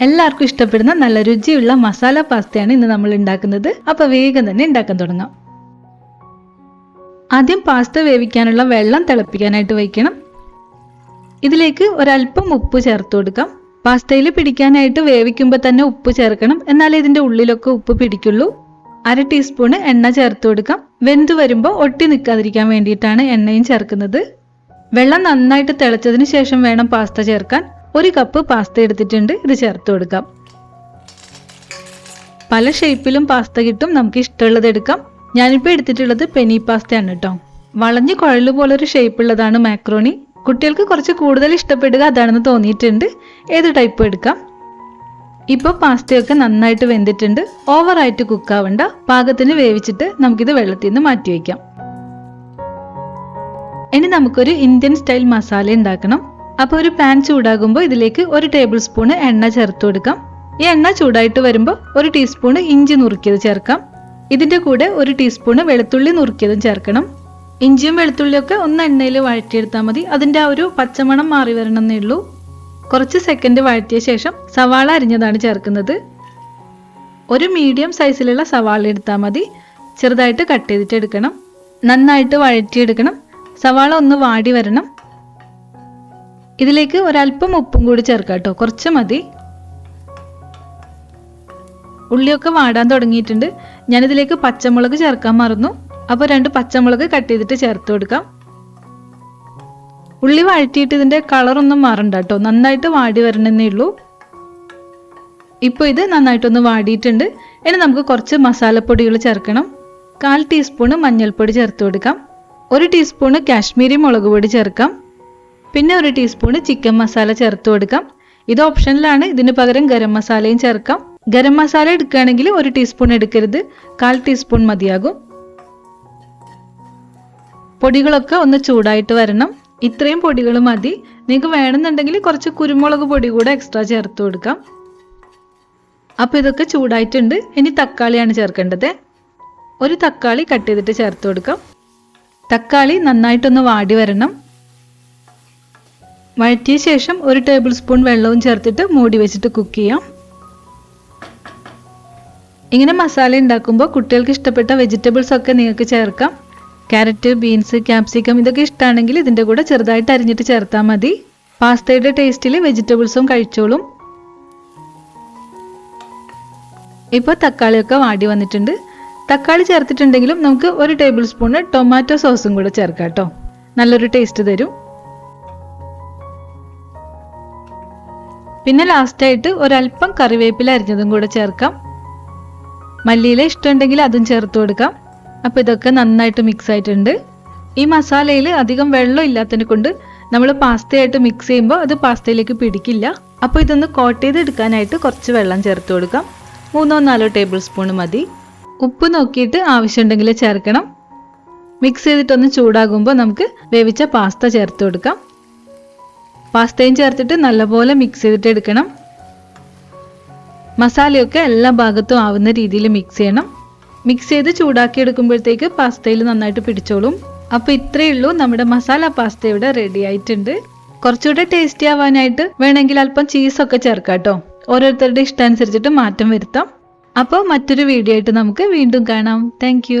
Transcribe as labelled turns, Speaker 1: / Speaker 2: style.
Speaker 1: എല്ലാവർക്കും ഇഷ്ടപ്പെടുന്ന നല്ല രുചിയുള്ള മസാല പാസ്തയാണ് ഇന്ന് നമ്മൾ ഉണ്ടാക്കുന്നത്. അപ്പൊ വേഗം തന്നെ ഉണ്ടാക്കാൻ തുടങ്ങാം. ആദ്യം പാസ്ത വേവിക്കാനുള്ള വെള്ളം തിളപ്പിക്കാനായിട്ട് വയ്ക്കണം. ഇതിലേക്ക് ഒരല്പം ഉപ്പ് ചേർത്ത് കൊടുക്കാം. പാസ്തയിൽ പിടിക്കാനായിട്ട് വേവിക്കുമ്പോൾ തന്നെ ഉപ്പ് ചേർക്കണം. എന്നാലേ ഇതിന്റെ ഉള്ളിലൊക്കെ ഉപ്പ് പിടിക്കുള്ളൂ. അര ടീസ്പൂണ് എണ്ണ ചേർത്ത് കൊടുക്കാം. വെന്ത് വരുമ്പോൾ ഒട്ടി നിൽക്കാതിരിക്കാൻ വേണ്ടിയിട്ടാണ് എണ്ണയും ചേർക്കുന്നത്. വെള്ളം നന്നായിട്ട് തിളച്ചതിന് ശേഷം വേണം പാസ്ത ചേർക്കാൻ. ഒരു കപ്പ് പാസ്ത എടുത്തിട്ടുണ്ട് ഇത് ചേർത്ത് കൊടുക്കാം. പല ഷേപ്പിലും പാസ്ത കിട്ടും നമുക്ക് ഇഷ്ടമുള്ളത് എടുക്കാം. ഞാനിപ്പോൾ എടുത്തിട്ടുള്ളത് പെനി പാസ്തയാണ് കേട്ടോ വളഞ്ഞ് കുഴൽ പോലൊരു ഷേപ്പ് ഉള്ളതാണ് മാക്രോണി കുട്ടികൾക്ക് കുറച്ച് കൂടുതൽ ഇഷ്ടപ്പെടുക അതാണെന്ന് തോന്നിയിട്ടുണ്ട്. ഏത് ടൈപ്പ് എടുക്കാം? ഇപ്പോൾ പാസ്തയൊക്കെ നന്നായിട്ട് വെന്തിട്ടുണ്ട്. ഓവറായിട്ട് കുക്കാവണ്ട പാകത്തിന് വേവിച്ചിട്ട് നമുക്കിത് വെള്ളത്തിൽ നിന്ന് മാറ്റി വയ്ക്കാം. ഇനി നമുക്കൊരു ഇന്ത്യൻ സ്റ്റൈൽ മസാല ഉണ്ടാക്കണം. അപ്പോൾ ഒരു പാൻ ചൂടാകുമ്പോൾ ഇതിലേക്ക് ഒരു ടേബിൾ സ്പൂണ് എണ്ണ ചേർത്ത് കൊടുക്കാം. ഈ എണ്ണ ചൂടായിട്ട് വരുമ്പോൾ ഒരു ടീസ്പൂണ് ഇഞ്ചി നുറുക്കിയത് ചേർക്കാം. ഇതിന്റെ കൂടെ ഒരു ടീസ്പൂണ് വെളുത്തുള്ളി നുറുക്കിയതും ചേർക്കണം. ഇഞ്ചിയും വെളുത്തുള്ളിയും ഒക്കെ ഒന്ന് എണ്ണയിൽ വഴറ്റിയെടുത്താൽ മതി. അതിന്റെ ആ ഒരു പച്ചമണം മാറി വരണം എന്നേ ഉള്ളൂ. കുറച്ച് സെക്കൻഡ് വഴറ്റിയ ശേഷം സവാള അരിഞ്ഞതാണ് ചേർക്കുന്നത്. ഒരു മീഡിയം സൈസിലുള്ള സവാള എടുത്താൽ മതി. ചെറുതായിട്ട് കട്ട് ചെയ്തിട്ട് എടുക്കണം. നന്നായിട്ട് വഴറ്റിയെടുക്കണം. സവാള ഒന്ന് വാടി വരണം. ഇതിലേക്ക് ഒരല്പം ഉപ്പും കൂടി ചേർക്കാം കേട്ടോ കുറച്ച് മതി. ഉള്ളിയൊക്കെ വാടാൻ തുടങ്ങിയിട്ടുണ്ട്. ഞാനിതിലേക്ക് പച്ചമുളക് ചേർക്കാൻ മറന്നു. അപ്പോൾ രണ്ട് പച്ചമുളക് കട്ട് ചെയ്തിട്ട് ചേർത്ത് കൊടുക്കാം. ഉള്ളി വഴറ്റിയിട്ട് ഇതിന്റെ കളറൊന്നും മാറണ്ട കേട്ടോ നന്നായിട്ട് വാടി വരണമെന്നേ ഉള്ളൂ. ഇപ്പോൾ ഇത് നന്നായിട്ടൊന്ന് വാടിയിട്ടുണ്ട്. ഇനി നമുക്ക് കുറച്ച് മസാലപ്പൊടികൾ ചേർക്കണം. കാൽ ടീസ്പൂണ് മഞ്ഞൾപ്പൊടി ചേർത്ത് കൊടുക്കാം. ഒരു ടീസ്പൂണ് കാശ്മീരി മുളക് പൊടി ചേർക്കാം. പിന്നെ ഒരു ടീസ്പൂണ് ചിക്കൻ മസാല ചേർത്ത് കൊടുക്കാം. ഇത് ഓപ്ഷനിലാണ് ഇതിന് പകരം ഗരം മസാലയും ചേർക്കാം. ഗരം മസാല എടുക്കുകയാണെങ്കിൽ ഒരു ടീസ്പൂൺ എടുക്കരുത്. കാൽ ടീസ്പൂൺ മതിയാകും. പൊടികളൊക്കെ ഒന്ന് ചൂടായിട്ട് വരണം. ഇത്രയും പൊടികൾ മതി. നിങ്ങൾക്ക് വേണമെന്നുണ്ടെങ്കിൽ കുറച്ച് കുരുമുളക് പൊടി കൂടെ എക്സ്ട്രാ ചേർത്ത് കൊടുക്കാം. അപ്പോൾ ഇതൊക്കെ ചൂടായിട്ടുണ്ട്. ഇനി തക്കാളിയാണ് ചേർക്കേണ്ടത്. ഒരു തക്കാളി കട്ട് ചെയ്തിട്ട് ചേർത്ത് കൊടുക്കാം. തക്കാളി നന്നായിട്ടൊന്ന് വാടി വരണം. വഴറ്റിയ ശേഷം ഒരു ടേബിൾ സ്പൂൺ വെള്ളവും ചേർത്തിട്ട് മൂടി വെച്ചിട്ട് കുക്ക് ചെയ്യാം. ഇങ്ങനെ മസാല ഉണ്ടാക്കുമ്പോൾ കുട്ടികൾക്ക് ഇഷ്ടപ്പെട്ട വെജിറ്റബിൾസ് ഒക്കെ നിങ്ങൾക്ക് ചേർക്കാം. ക്യാരറ്റ് ബീൻസ് ക്യാപ്സിക്കം ഇതൊക്കെ ഇഷ്ടമാണെങ്കിൽ ഇതിന്റെ കൂടെ ചെറുതായിട്ട് അരിഞ്ഞിട്ട് ചേർത്താൽ മതി. പാസ്തയുടെ ടേസ്റ്റിൽ വെജിറ്റബിൾസും കഴിച്ചോളും. ഇപ്പോൾ തക്കാളിയൊക്കെ വാടി വന്നിട്ടുണ്ട്. തക്കാളി ചേർത്തിട്ടുണ്ടെങ്കിലും നമുക്ക് ഒരു ടേബിൾ സ്പൂണ് ടൊമാറ്റോ സോസും കൂടെ ചേർക്കാം കേട്ടോ. നല്ലൊരു ടേസ്റ്റ് തരും. പിന്നെ ലാസ്റ്റായിട്ട് ഒരല്പം കറിവേപ്പില അരിഞ്ഞതും കൂടെ ചേർക്കാം. മല്ലിയില ഇഷ്ടമുണ്ടെങ്കിൽ അതും ചേർത്ത് കൊടുക്കാം. അപ്പോൾ ഇതൊക്കെ നന്നായിട്ട് മിക്സ് ആയിട്ടുണ്ട്. ഈ മസാലയിൽ അധികം വെള്ളം ഇല്ലാത്തതിനെ കൊണ്ട് നമ്മൾ പാസ്തയായിട്ട് മിക്സ് ചെയ്യുമ്പോൾ അത് പാസ്തയിലേക്ക് പിടിക്കില്ല. അപ്പോൾ ഇതൊന്ന് കോട്ട് ചെയ്തെടുക്കാനായിട്ട് കുറച്ച് വെള്ളം ചേർത്ത് കൊടുക്കാം. മൂന്നോ നാലോ ടേബിൾ സ്പൂൺ മതി. ഉപ്പ് നോക്കിയിട്ട് ആവശ്യമുണ്ടെങ്കിൽ ചേർക്കണം. മിക്സ് ചെയ്തിട്ടൊന്ന് ചൂടാകുമ്പോൾ നമുക്ക് വേവിച്ച പാസ്ത ചേർത്ത് കൊടുക്കാം. പാസ്തയും ചേർത്തിട്ട് നല്ലപോലെ മിക്സ് ചെയ്തിട്ട് എടുക്കണം മസാലയൊക്കെ എല്ലാ ഭാഗത്തും ആവുന്ന രീതിയിൽ മിക്സ് ചെയ്യണം. മിക്സ് ചെയ്ത് ചൂടാക്കി എടുക്കുമ്പോഴത്തേക്ക് പാസ്തയിൽ നന്നായിട്ട് പിടിച്ചോളും. അപ്പോൾ ഇത്രയേ ഉള്ളൂ. നമ്മുടെ മസാല പാസ്ത ഇവിടെ റെഡി ആയിട്ടുണ്ട്. കുറച്ചുകൂടെ ടേസ്റ്റി ആവാനായിട്ട് വേണമെങ്കിൽ അല്പം ചീസൊക്കെ ചേർക്കാം കേട്ടോ ഓരോരുത്തരുടെ ഇഷ്ടം അനുസരിച്ചിട്ട് മാറ്റം വരുത്താം. അപ്പോൾ മറ്റൊരു വീഡിയോ ആയിട്ട് നമുക്ക് വീണ്ടും കാണാം. താങ്ക്